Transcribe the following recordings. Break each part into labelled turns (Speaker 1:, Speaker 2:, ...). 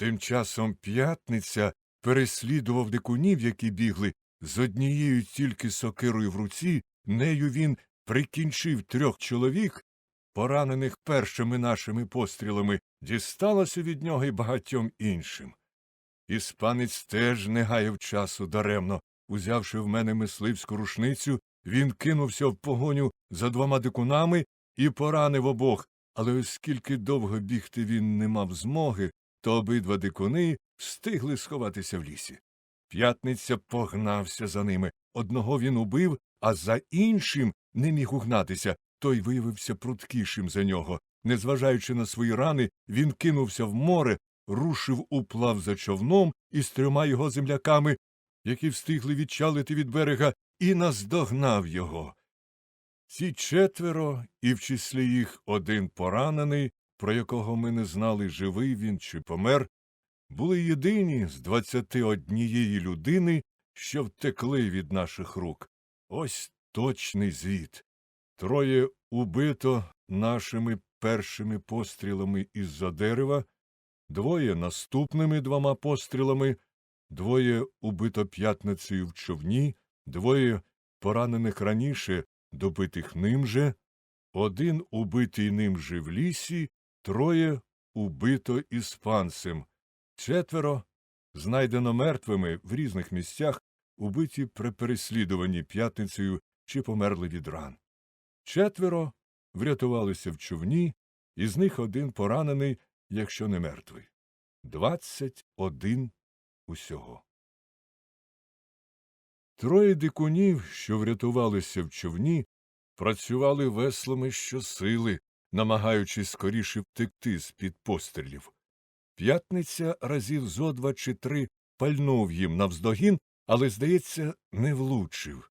Speaker 1: Тим часом п'ятниця переслідував дикунів, які бігли, з однією тільки сокирою в руці, нею він прикінчив трьох чоловік, поранених першими нашими пострілами, дісталося від нього й багатьом іншим. Іспанець теж не гаяв часу даремно. Узявши в мене мисливську рушницю, він кинувся в погоню за двома дикунами і поранив обох, але оскільки довго бігти він не мав змоги, то обидва дикуни встигли сховатися в лісі. П'ятниця погнався за ними. Одного він убив, а за іншим не міг угнатися. Той виявився пруткішим за нього. Незважаючи на свої рани, він кинувся в море, рушив уплав за човном із трьома його земляками, які встигли відчалити від берега, і наздогнав його. Ці четверо, і в числі їх один поранений, про якого ми не знали, живий він чи помер, були єдині з двадцяти однієї людини, що втекли від наших рук. Ось точний звіт. Троє убито нашими першими пострілами із-за дерева, двоє наступними двома пострілами, двоє убито п'ятницею в човні, двоє поранених раніше, добитих ним же, один убитий ним же в лісі, троє убито іспанцем, четверо знайдено мертвими в різних місцях, убиті при переслідуванні п'ятницею чи померли від ран. Четверо врятувалися в човні, із них один поранений, якщо не мертвий. Двадцять один усього. Троє дикунів, що врятувалися в човні, працювали веслами щосили, намагаючись скоріше втекти з під пострілів. П'ятниця разів зо два чи три пальнув їм навздогін, але, здається, не влучив.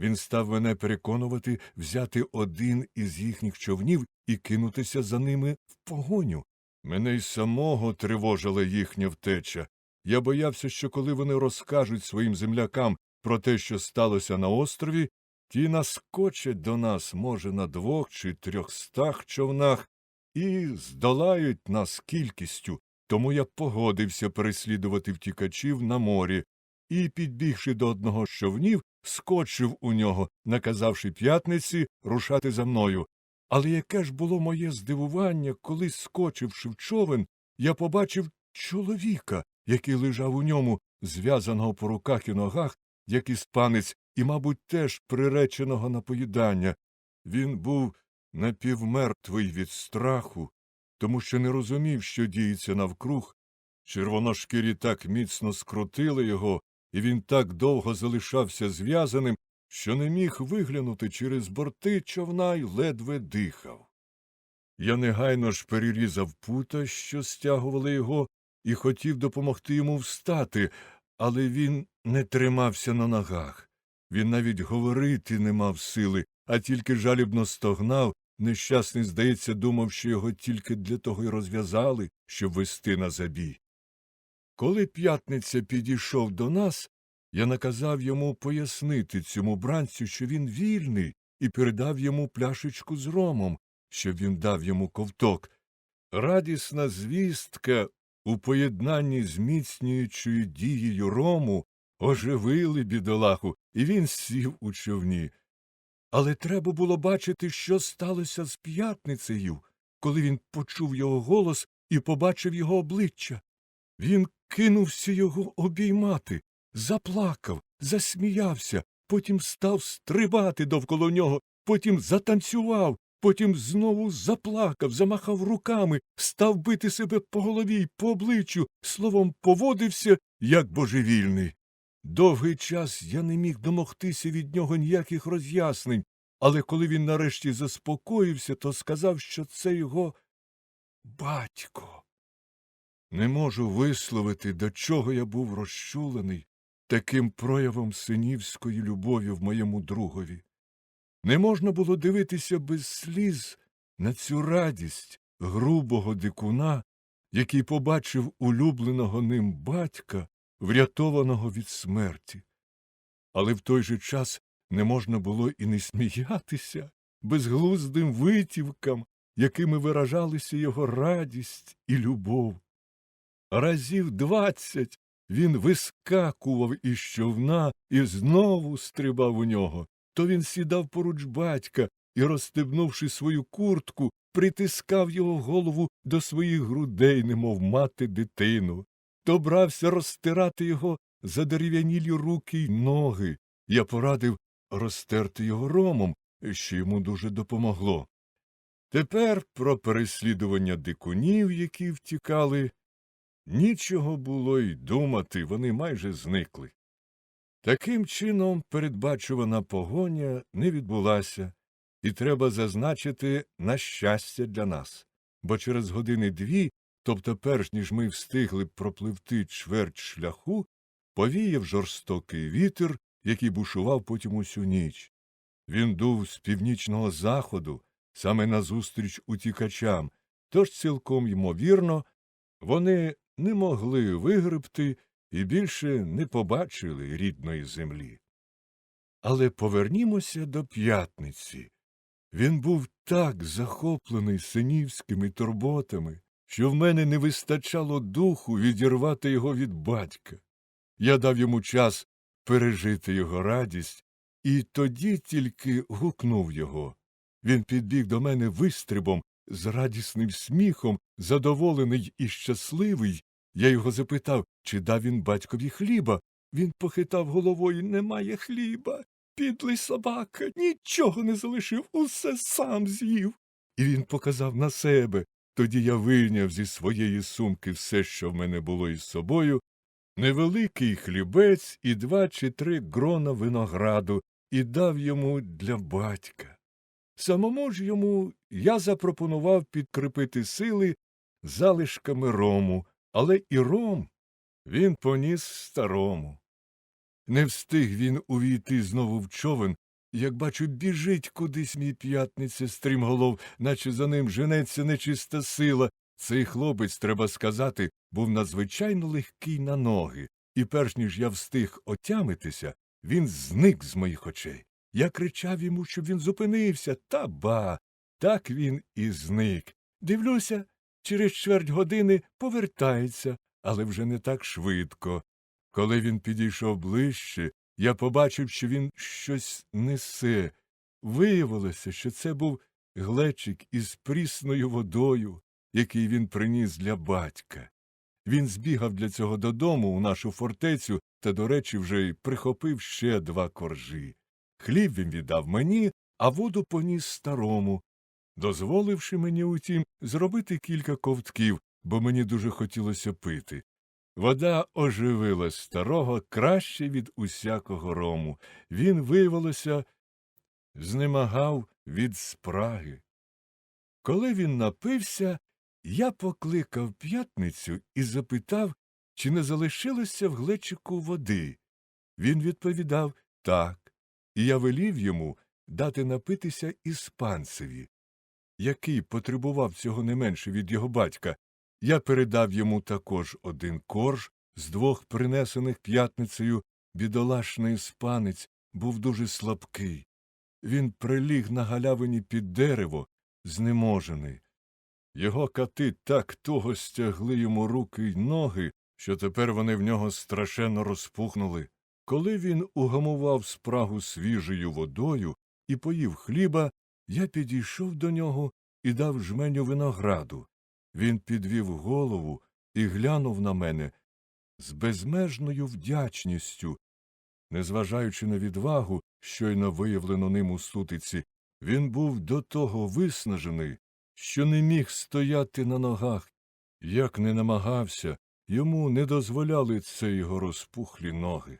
Speaker 1: Він став мене переконувати взяти один із їхніх човнів і кинутися за ними в погоню. Мене й самого тривожила їхня втеча. Я боявся, що коли вони розкажуть своїм землякам про те, що сталося на острові, ті наскочать до нас, може, на двох чи трьохстах човнах і здолають нас кількістю, тому я погодився переслідувати втікачів на морі і, підбігши до одного з човнів, скочив у нього, наказавши п'ятниці рушати за мною. Але яке ж було моє здивування, коли, скочивши в човен, я побачив чоловіка, який лежав у ньому, зв'язаного по руках і ногах, як іспанець, і, мабуть, теж приреченого на поїдання. Він був напівмертвий від страху, тому що не розумів, що діється навкруг. Червоношкірі так міцно скрутили його, і він так довго залишався зв'язаним, що не міг виглянути через борти човна й ледве дихав. Я негайно ж перерізав пута, що стягували його, і хотів допомогти йому встати, але він не тримався на ногах. Він навіть говорити не мав сили, а тільки жалібно стогнав. Нещасний, здається, думав, що його тільки для того й розв'язали, щоб вести на забій. Коли п'ятниця підійшов до нас, я наказав йому пояснити цьому бранцю, що він вільний, і передав йому пляшечку з ромом, щоб він дав йому ковток. Радісна звістка у поєднанні з міцнюючою дією рому оживили бідолаху, і він сів у човні. Але треба було бачити, що сталося з п'ятницею, коли він почув його голос і побачив його обличчя. Він кинувся його обіймати, заплакав, засміявся, потім став стрибати довкола нього, потім затанцював, потім знову заплакав, замахав руками, став бити себе по голові й по обличчю, словом, поводився, як божевільний. Довгий час я не міг домогтися від нього ніяких роз'яснень, але коли він нарешті заспокоївся, то сказав, що це його батько. Не можу висловити, до чого я був розчулений таким проявом синівської любові в моєму другові. Не можна було дивитися без сліз на цю радість грубого дикуна, який побачив улюбленого ним батька, врятованого від смерті. Але в той же час не можна було і не сміятися безглуздим витівкам, якими виражалися його радість і любов. Разів двадцять він вискакував із човна і знову стрибав у нього. То він сідав поруч батька і, розстебнувши свою куртку, притискав його голову до своїх грудей, немов мати дитину, то брався розтирати його задерев'янілі руки й ноги. Я порадив розтерти його ромом, що йому дуже допомогло. Тепер про переслідування дикунів, які втікали, нічого було й думати, вони майже зникли. Таким чином передбачувана погоня не відбулася, і треба зазначити на щастя для нас, бо через години дві, тобто перш ніж ми встигли б пропливти чверть шляху, повіяв жорстокий вітер, який бушував потім усю ніч. Він дув з північного заходу, саме назустріч утікачам, тож цілком ймовірно, вони не могли вигребти і більше не побачили рідної землі. Але повернімося до п'ятниці. Він був так захоплений синівськими турботами, що в мене не вистачало духу відірвати його від батька. Я дав йому час пережити його радість, і тоді тільки гукнув його. Він підбіг до мене вистрибом, з радісним сміхом, задоволений і щасливий. Я його запитав, чи дав він батькові хліба. Він похитав головою немає хліба. Підлий собака, нічого не залишив, усе сам з'їв. І він показав на себе. Тоді я вийняв зі своєї сумки все, що в мене було із собою, невеликий хлібець і два чи три грона винограду, і дав йому для батька. Самому ж йому я запропонував підкріпити сили залишками рому, але і ром він поніс старому. Не встиг він увійти знову в човен, як бачу, біжить кудись мій п'ятниця стрімголов, наче за ним женеться нечиста сила. Цей хлопець, треба сказати, був надзвичайно легкий на ноги, і перш ніж я встиг отямитися, він зник з моїх очей. Я кричав йому, щоб він зупинився, та ба. Так він і зник. Дивлюся, через чверть години повертається, але вже не так швидко. Коли він підійшов ближче, я побачив, що він щось несе. Виявилося, що це був глечик із прісною водою, який він приніс для батька. Він збігав для цього додому у нашу фортецю та, до речі, вже й прихопив ще два коржі. Хліб він віддав мені, а воду поніс старому, дозволивши мені, утім, зробити кілька ковтків, бо мені дуже хотілося пити. Вода оживила старого краще від усякого рому. Він, виявилося, знемагав від спраги. Коли він напився, я покликав п'ятницю і запитав, чи не залишилося в глечику води. Він відповідав так, і я велів йому дати напитися іспанцеві, який потребував цього не менше від його батька. Я передав йому також один корж з двох принесених п'ятницею бідолашний іспанець був дуже слабкий. Він приліг на галявині під дерево, знеможений. Його кати так туго стягли йому руки й ноги, що тепер вони в нього страшенно розпухнули. Коли він угамував спрагу свіжою водою і поїв хліба, я підійшов до нього і дав жменю винограду. Він підвів голову і глянув на мене з безмежною вдячністю. Незважаючи на відвагу, щойно виявлену ним у сутиці, він був до того виснажений, що не міг стояти на ногах. Як не намагався, йому не дозволяли це його розпухлі ноги.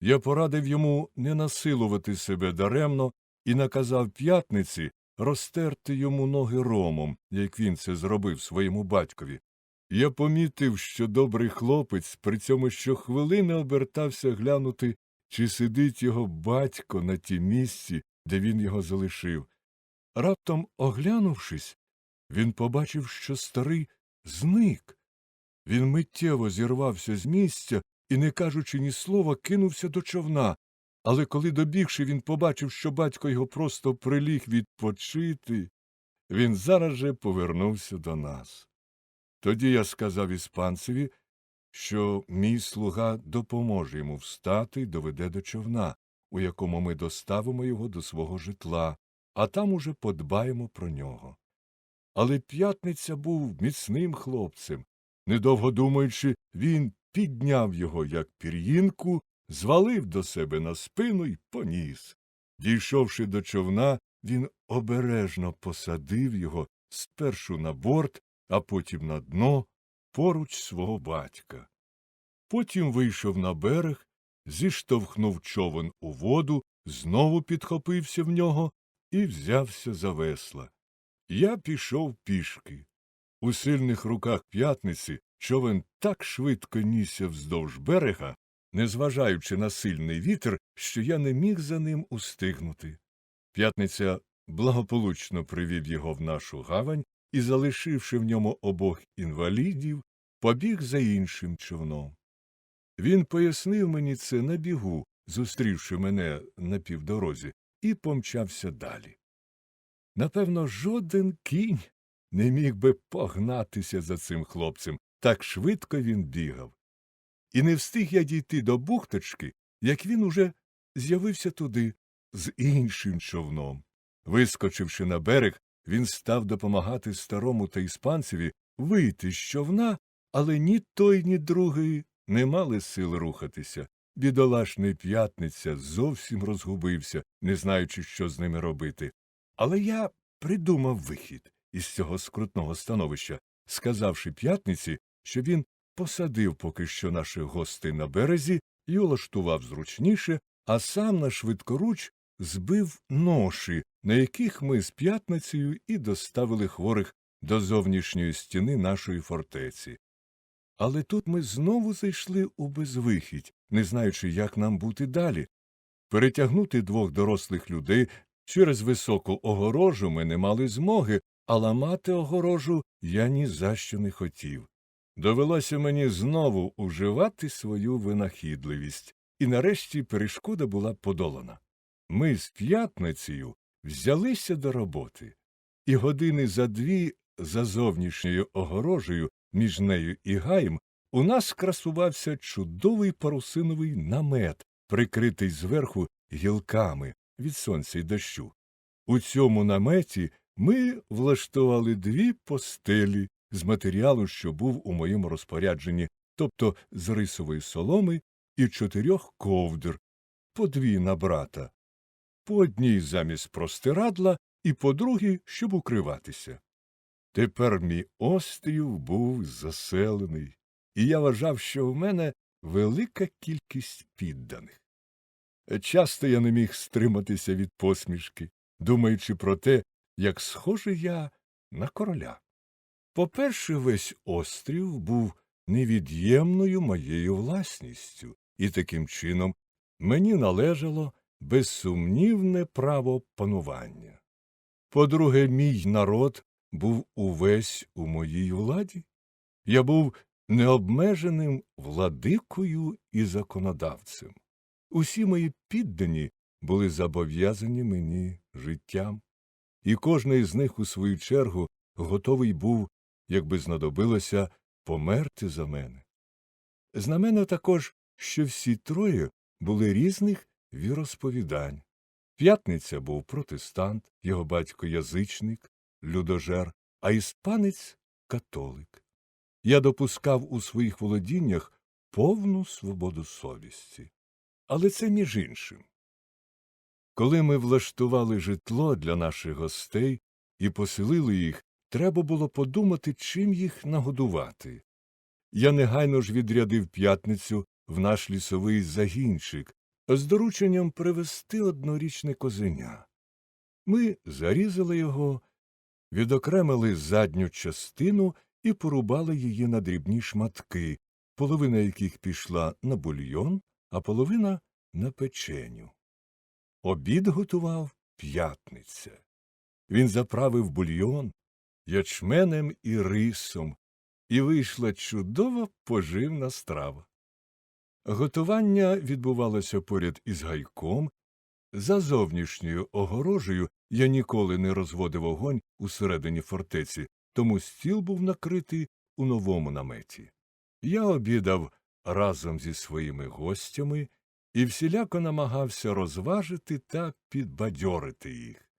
Speaker 1: Я порадив йому не насилувати себе даремно і наказав п'ятниці розтерти йому ноги ромом, як він це зробив своєму батькові. Я помітив, що добрий хлопець при цьому щохвилини обертався глянути, чи сидить його батько на тім місці, де він його залишив. Раптом, оглянувшись, він побачив, що старий зник. Він миттєво зірвався з місця і, не кажучи ні слова, кинувся до човна. Але коли добігши, він побачив, що батько його просто приліг відпочити, він зараз же повернувся до нас. Тоді я сказав іспанцеві, що мій слуга допоможе йому встати й доведе до човна, у якому ми доставимо його до свого житла, а там уже подбаємо про нього. Але п'ятниця був міцним хлопцем. Недовго думаючи, він підняв його, як пір'їнку, звалив до себе на спину й поніс. Дійшовши до човна, він обережно посадив його спершу на борт, а потім на дно поруч свого батька. Потім вийшов на берег, зіштовхнув човен у воду, знову підхопився в нього і взявся за весла. Я пішов пішки. У сильних руках п'ятниці човен так швидко нісся вздовж берега, незважаючи на сильний вітер, що я не міг за ним устигнути. П'ятниця благополучно привів його в нашу гавань і, залишивши в ньому обох інвалідів, побіг за іншим човном. Він пояснив мені це на бігу, зустрівши мене на півдорозі, і помчався далі. Напевно, жоден кінь не міг би погнатися за цим хлопцем, так швидко він бігав. І не встиг я дійти до бухточки, як він уже з'явився туди з іншим човном. Вискочивши на берег, він став допомагати старому та іспанцеві вийти з човна, але ні той, ні другий не мали сил рухатися. Бідолашний п'ятниця зовсім розгубився, не знаючи, що з ними робити. Але я придумав вихід із цього скрутного становища, сказавши п'ятниці, що він посадив поки що наших гостей на березі і улаштував зручніше, а сам на швидкоруч збив ноші, на яких ми з п'ятницею і доставили хворих до зовнішньої стіни нашої фортеці. Але тут ми знову зайшли у безвихідь, не знаючи, як нам бути далі. Перетягнути двох дорослих людей через високу огорожу ми не мали змоги, а ламати огорожу я ні за що не хотів. Довелося мені знову уживати свою винахідливість, і нарешті перешкода була подолана. Ми з п'ятницею взялися до роботи, і години за дві за зовнішньою огорожею між нею і гаєм у нас красувався чудовий парусиновий намет, прикритий зверху гілками від сонця й дощу. У цьому наметі ми влаштували дві постелі з матеріалу, що був у моєму розпорядженні, тобто з рисової соломи і чотирьох ковдр, по дві на брата, по одній замість простирадла і по другій, щоб укриватися. Тепер мій острів був заселений, і я вважав, що в мене велика кількість підданих. Часто я не міг стриматися від посмішки, думаючи про те, як схожий я на короля. По-перше, весь острів був невід'ємною моєю власністю, і таким чином мені належало безсумнівне право панування. По-друге, мій народ був увесь у моїй владі. Я був необмеженим владикою і законодавцем. Усі мої піддані були зобов'язані мені життям, і кожний з них, у свою чергу, готовий був, якби знадобилося, померти за мене. Знамено також, що всі троє були різних віросповідань. П'ятниця був протестант, його батько язичник, людожер, а іспанець католик. Я допускав у своїх володіннях повну свободу совісті. Але це між іншим. Коли ми влаштували житло для наших гостей і поселили їх, треба було подумати, чим їх нагодувати. Я негайно ж відрядив п'ятницю в наш лісовий загінчик з дорученням привезти однорічне козеня. Ми зарізали його, відокремили задню частину і порубали її на дрібні шматки, половина яких пішла на бульйон, а половина на печеню. Обід готував п'ятниця. Він заправив бульйон ячменем і рисом, і вийшла чудова поживна страва. Готування відбувалося поряд із гайком. За зовнішньою огорожею я ніколи не розводив огонь усередині фортеці, тому стіл був накритий у новому наметі. Я обідав разом зі своїми гостями і всіляко намагався розважити та підбадьорити їх.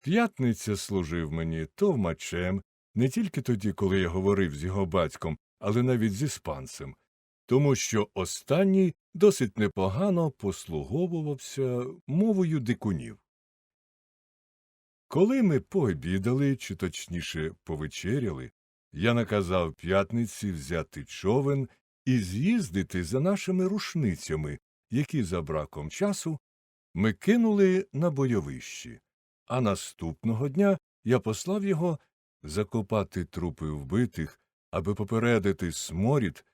Speaker 1: П'ятниця служив мені товмачем не тільки тоді, коли я говорив з його батьком, але навіть з іспанцем, тому що останній досить непогано послуговувався мовою дикунів. Коли ми пообідали, чи точніше повечеряли, я наказав п'ятниці взяти човен і з'їздити за нашими рушницями, які за браком часу ми кинули на бойовищі, а наступного дня я послав його закопати трупи вбитих, аби попередити сморід,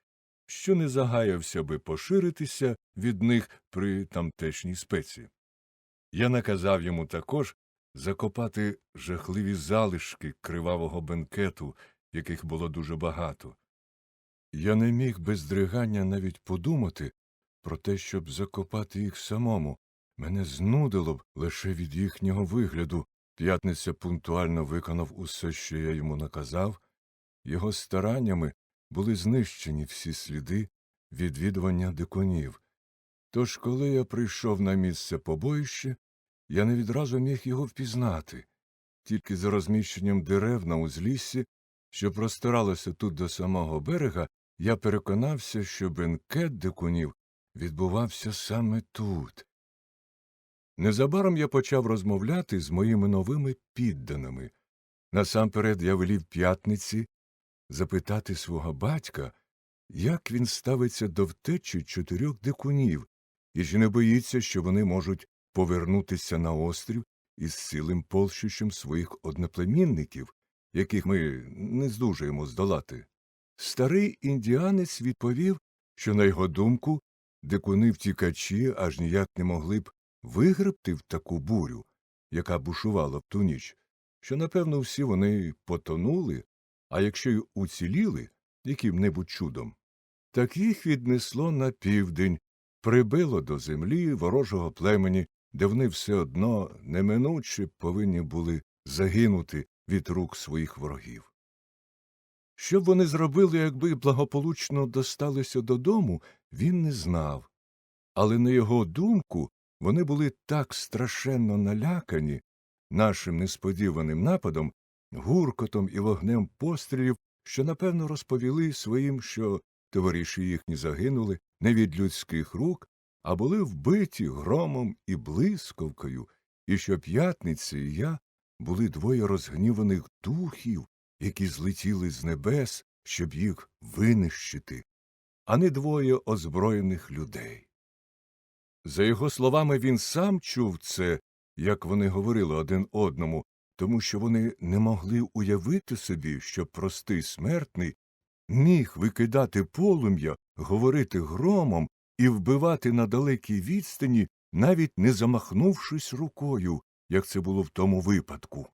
Speaker 1: що не загаявся би поширитися від них при тамтешній спеці. Я наказав йому також закопати жахливі залишки кривавого бенкету, яких було дуже багато. Я не міг без здригання навіть подумати про те, щоб закопати їх самому. Мене знудило б лише від їхнього вигляду. П'ятниця пунктуально виконав усе, що я йому наказав. Його стараннями були знищені всі сліди відвідування дикунів. Тож, коли я прийшов на місце побоїще, я не відразу міг його впізнати. Тільки за розміщенням дерев на узліссі, що простиралося тут до самого берега, я переконався, що бенкет дикунів відбувався саме тут. Незабаром я почав розмовляти з моїми новими підданими. Насамперед я велів п'ятниці запитати свого батька, як він ставиться до втечі чотирьох дикунів, і чи не боїться, що вони можуть повернутися на острів із силим полщищем своїх одноплемінників, яких ми не здужуємо здолати. Старий індіанець відповів, що, на його думку, дикуни втікачі аж ніяк не могли б вигребти в таку бурю, яка бушувала в ту ніч, що, напевно, всі вони потонули, а якщо й уціліли яким небудь чудом, так їх віднесло на південь, прибило до землі ворожого племені, де вони все одно неминуче повинні були загинути від рук своїх ворогів. Що б вони зробили, якби благополучно досталися додому, він не знав. Але на його думку вони були так страшенно налякані нашим несподіваним нападом, гуркотом і вогнем пострілів, що напевно розповіли своїм, що товариші їхні загинули не від людських рук, а були вбиті громом і блискавкою, і що п'ятниці і я були двоє розгніваних духів, які злетіли з небес, щоб їх винищити, а не двоє озброєних людей. За його словами, він сам чув це, як вони говорили один одному, тому що вони не могли уявити собі, що простий смертний міг викидати полум'я, говорити громом і вбивати на далекій відстані, навіть не замахнувшись рукою, як це було в тому випадку.